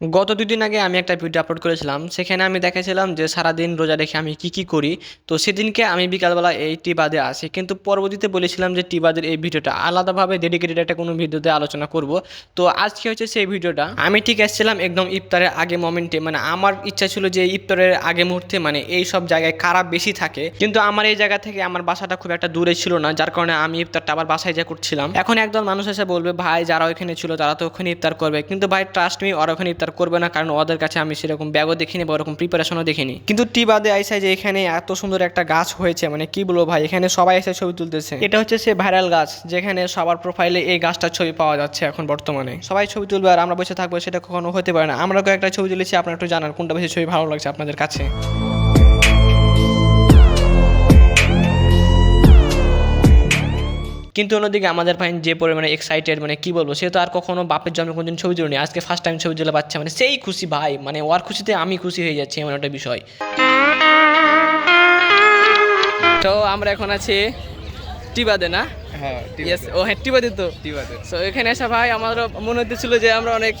গত দুদিন আগে আমি একটা ভিডিও আপলোড করেছিলাম, সেখানে আমি দেখেছিলাম যে সারাদিন রোজা রেখে আমি কি কি করি। তো সেদিনকে আমি বিকালবেলা এই টিবাদে আসি কিন্তু পরবর্তীতে বলেছিলাম যে টিবাদের এই ভিডিওটা আলাদাভাবে ডেডিকেটেড একটা কোনো ভিডিওতে আলোচনা করব। তো আজকে হচ্ছে সেই ভিডিওটা। আমি ঠিক এসেছিলাম একদম ইফতারের আগে মোমেন্টে মানে আমার ইচ্ছা ছিল যে ইফতারের আগে মুহূর্তে মানে এই সব জায়গায় কারা বেশি থাকে। কিন্তু আমার এই জায়গা থেকে আমার বাসাটা খুব একটা দূরে ছিল না, যার কারণে আমি ইফতারটা আবার বাসায় যা করছিলাম। এখন একদল মানুষ এসে বলবে, ভাই, যারা ওখানে ছিল তারা তো ওখানে ইফতার করবে। কিন্তু ভাই ট্রাস্ট মি ওরা ওখানে ইফতার করবে না, কারণ ওদের কাছে আমি সেরকম ব্যাগও দেখিনি বা ওরকম প্রিপারেশনও দেখিনি। কিন্তু টি বাদে আইসাই যে এখানে এত সুন্দর একটা গাছ হয়েছে মানে কি বলব ভাই, এখানে সবাই এসে ছবি তুলতেছে। এটা হচ্ছে সে ভাইরাল গাছ, যেখানে সবার প্রোফাইলে এই গাছটার ছবি পাওয়া যাচ্ছে এখন বর্তমানে। সবাই ছবি তুলবে আর আমরা বসে থাকব, সেটা কখনো হতে পারে না। আমরা কয়েকটা ছবি তুলেছি, আপনারা একটু জানান কোনটা বেশি ছবি ভালো লাগছে আপনাদের কাছে। কিন্তু অন্যদিকে আমাদের ভাই যে পরিমাণে এক্সাইটেড মানে কি বলব সে তো আর কখনো বাপের জন্মে কোনদিন ছবি তুলিনি। আজকে ফার্স্ট টাইম ছবি তুলে পাচ্ছে মানে সেই খুশি ভাই মানে ওর খুশিতে আমি খুশি হয়ে যাচ্ছি এমন একটা বিষয়। তো আমরা এখন আছি টিবাদে না? ও হ্যাঁ টিবাদে তো। তো এখানে আসা ভাই আমার মনে হতেছিল যে আমরা অনেক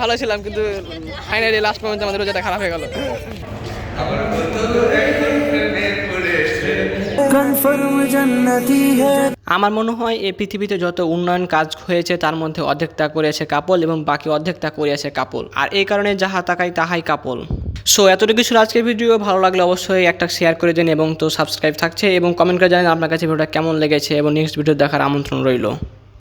ভালো ছিলাম কিন্তু ফাইনালি লাস্ট পর্যন্ত আমাদের রোজাটা খারাপ হয়ে গেল। আমার মনে হয় এই পৃথিবীতে যত উন্নয়ন কাজ হয়েছে, তার মধ্যে অর্ধেকটা করেছে কাপল এবং বাকি অর্ধেকটা করিয়াছে কাপল। আর এই কারণে যাহা তাকাই তাহাই কাপল। সো এতটুকু ছিল আজকের ভিডিও ভালো লাগলে অবশ্যই একটা শেয়ার করে দিন এবং তো সাবস্ক্রাইব থাকছে এবং কমেন্ট করে জানেন আপনার কাছে ভিডিওটা কেমন লেগেছে এবং নেক্সট ভিডিও দেখার আমন্ত্রণ রইল।